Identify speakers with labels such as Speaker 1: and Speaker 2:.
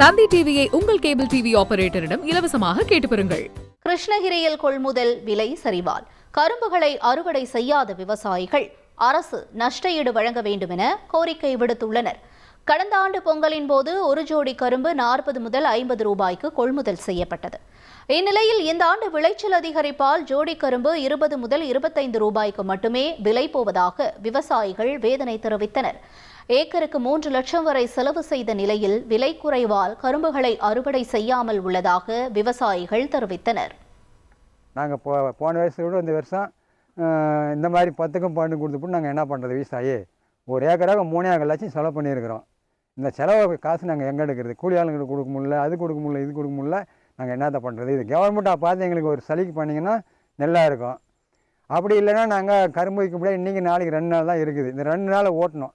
Speaker 1: தந்தி டிவியை உங்கள் cable TV ஆபரேட்டரிடம் இலவசமாக கேட்டு பெறுங்கள்.
Speaker 2: கிருஷ்ணகிரியில் கொள்முதல் விலை சரிவால் கரும்புகளை அறுவடை செய்யாத விவசாயிகள் அரசு நஷ்டஈடு வழங்க வேண்டும் என கோரிக்கை விடுத்துள்ளனர். கடந்த ஆண்டு பொங்கலின் போது ஒரு ஜோடி கரும்பு நாற்பது முதல் ஐம்பது ரூபாய்க்கு கொள்முதல் செய்யப்பட்டது. இந்நிலையில் இந்த ஆண்டு விளைச்சல் அதிகரிப்பால் ஜோடி கரும்பு இருபது முதல் இருபத்தைந்து ரூபாய்க்கு மட்டுமே விலை போவதாக விவசாயிகள் வேதனை தெரிவித்தனர். ஏக்கருக்கு மூன்று லட்சம் வரை செலவு செய்த நிலையில் விலை குறைவால் கரும்புகளை அறுவடை செய்யாமல் உள்ளதாக விவசாயிகள் தெரிவித்தனர்.
Speaker 3: நாங்கள் போ போன வருஷத்தோட இந்த வருஷம் இந்த மாதிரி பத்துக்கும் பன்னெண்டு கொடுத்துட்டு நாங்கள் என்ன பண்ணுறது விவசாயி? ஒரு ஏக்கராக மூணே ஏக்கர் லட்சம் செலவு பண்ணியிருக்கிறோம். இந்த செலவு காசு நாங்கள் எங்கே எடுக்கிறது? கூலி ஆளுங்களுக்கு கொடுக்க முடியல அது கொடுக்க முடியல இது கொடுக்க முடியல. நாங்கள் என்னத்தை பண்ணுறது இது கவர்மெண்ட்டாக பார்த்து எங்களுக்கு ஒரு சலுகை பண்ணிங்கன்னா நல்லா இருக்கும். அப்படி இல்லைன்னா நாங்கள் கரும்பு வைக்க முடியாது இன்றைக்கி நாளைக்கு ரெண்டு நாள் தான் இருக்குது. இந்த ரெண்டு நாளை ஓட்டணும்.